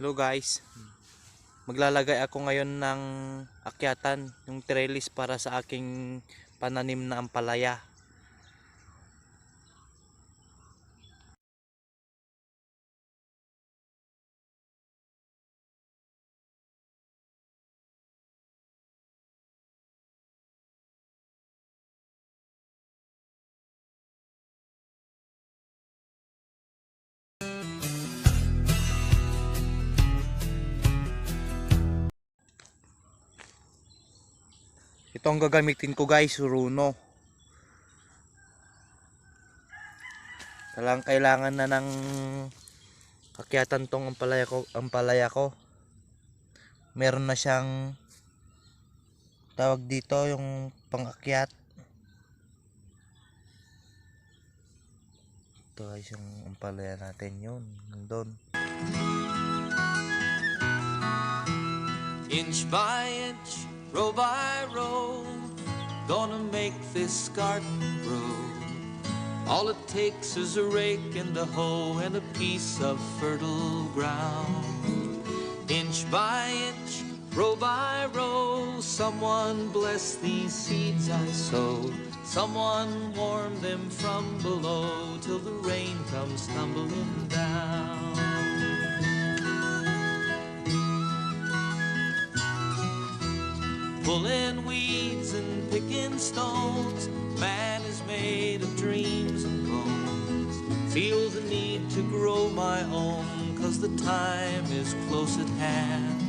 Hello guys. Maglalagay ako ngayon ng akyatan, yung trellis para sa aking pananim na ampalaya. Ito ang gagamitin ko guys, runo. Talang kailangan na ng akyatan tong ampalaya ko, ampalaya ko. Meron na siyang tawag dito yung pangakyat. Ito guys yung ampalaya natin yun. Nandun. Inch by inch, row by row, gonna make this garden grow. All it takes is a rake and a hoe and a piece of fertile ground. Inch by inch, row by row, someone bless these seeds I sowed. Someone warm them from below till the rain comes tumbling down. Pulling weeds and picking stones. Man is made of dreams and bones. Feel the need to grow my own, cause the time is close at hand.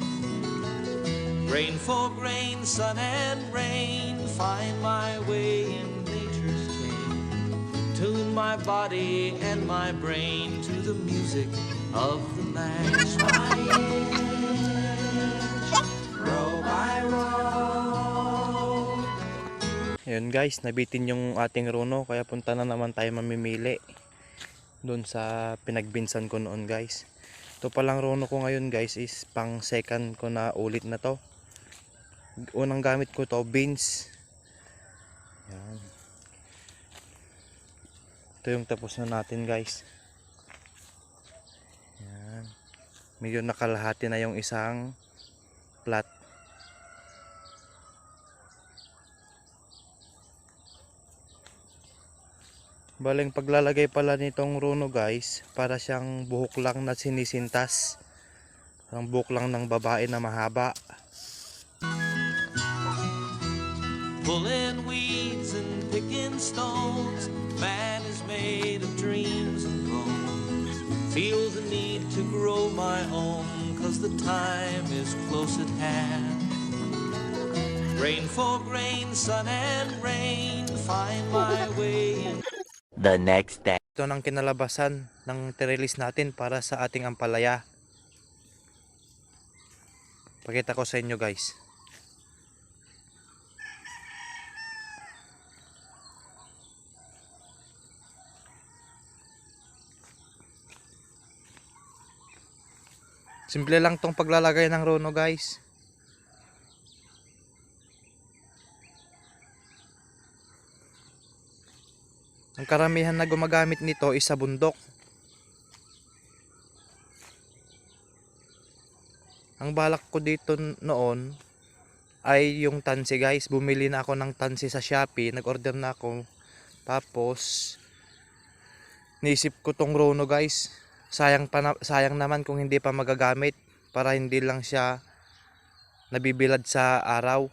Rain for grain, sun and rain. Find my way in nature's chain. Tune my body and my brain to the music of the inch, Ayun guys, nabitin yung ating runo kaya punta na naman tayo mamimili doon sa pinagbinsan ko noon guys. Ito palang runo ko ngayon guys is pang second ko na ulit na to. Unang gamit ko to beans. Yan. Ito yung tapos na natin guys. Yan. Medyo nakalahati na yung isang plat. Baling paglalagay pala nitong runo guys, para siyang buhok lang na sinisintas. Ang buhok lang ng babae na mahaba. Pulling weeds and picking stones. Man is made of dreams and bones. Feel the need to grow my own, cause the time is close at hand. Rain for grain, sun and rain. Find my way in the next day. Ito ng kinalabasan ng trellis natin para sa ating ampalaya. Pakita ko sa inyo guys. Simple lang tong paglalagay ng runo guys. Ang karamihan na gumagamit nito is sa bundok. Ang balak ko dito noon ay yung tansi guys. Bumili na ako ng tansi sa Shopee. Nag-order na ako. Tapos naisip ko tong Rono guys. Sayang, pa na- sayang naman kung hindi pa magagamit para hindi lang siya nabibilad sa araw.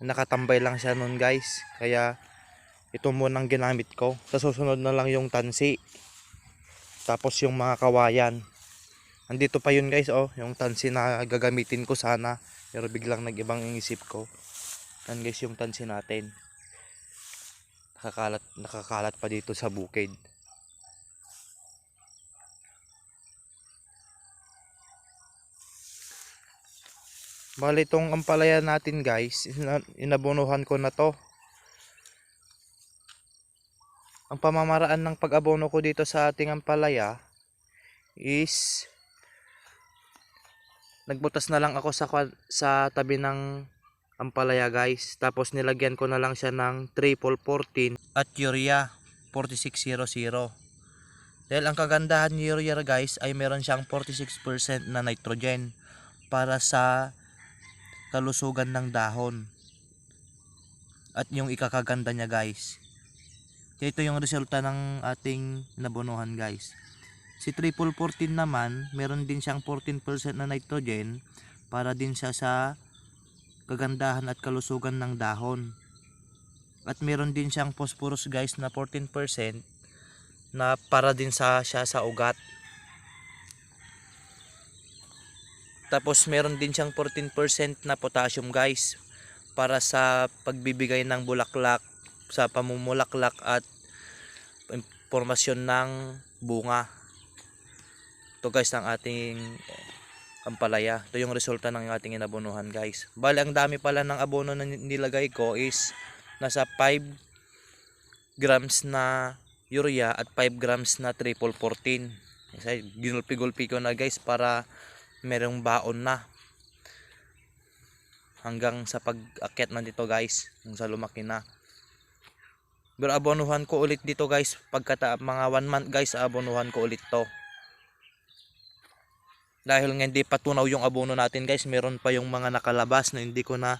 Nakatambay lang siya noon guys. Kaya ito muna ang ginamit ko. Sa susunod na lang yung tansi. Tapos yung mga kawayan. Andito pa yun guys oh, yung tansi na gagamitin ko sana. Pero biglang nag-ibang isip ko. Yan guys yung tansi natin. Nakakalat, nakakalat pa dito sa bukid. Bali itong ampalaya natin guys, ina- inabunuhan ko na to. Ang pamamaraan ng pag-abono ko dito sa ating ampalaya is nagbutas na lang ako sa sa tabi ng ampalaya guys. Tapos nilagyan ko na lang siya ng triple 14 at urea 4600. Dahil ang kagandahan ni urea guys ay meron siyang 46% na nitrogen para sa kalusugan ng dahon. At yung ikakaganda niya guys. Ito yung resulta ng ating nabunuhan guys. Si triple 14 naman, meron din siyang 14% na nitrogen para din siya sa kagandahan at kalusugan ng dahon. At meron din siyang phosphorus guys na 14% na para din sa siya sa ugat. Tapos meron din siyang 14% na potassium guys para sa pagbibigay ng bulaklak sa pamumulaklak at formasyon ng bunga. Ito guys ang ating eh, ampalaya. Ito yung resulta ng ating inabonohan guys. Bali ang dami pala ng abono na nilagay ko is nasa 5 grams na urea at 5 grams na triple 14. Kasi ginulpi-gulpi ko na guys para merong baon na. Hanggang sa pag-akyat na dito guys. Hanggang sa lumaki na. Pero abonuhan ko ulit dito guys. Pagkata mga 1 month guys, abonuhan ko ulit to. Dahil nga hindi pa tunaw yung abono natin guys, meron pa yung mga nakalabas na hindi ko na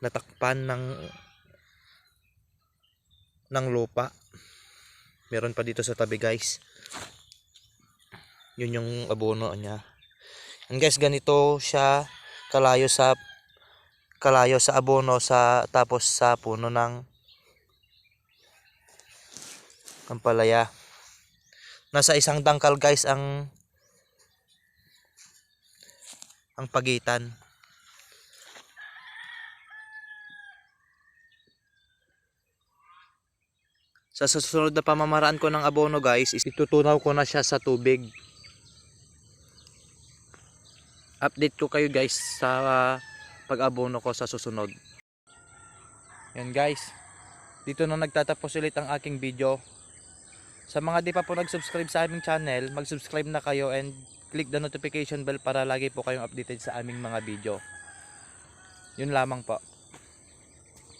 natakpan ng ng lupa. Meron pa dito sa tabi guys. Yun yung abono niya. And guys, ganito siya kalayo sa kalayo sa abono sa tapos sa puno ng ampalaya. Nasa isang dangkal guys ang ang pagitan. Sa susunod na pamamaraan ko ng abono guys, is itutunaw ko na siya sa tubig. Update ko kayo guys sa pag-abono ko sa susunod. Yan guys. Dito na nagtatapos ulit ang aking video. Sa mga di pa po nag-subscribe sa aming channel, mag-subscribe na kayo and click the notification bell para lagi po kayong updated sa aming mga video. Yun lamang po.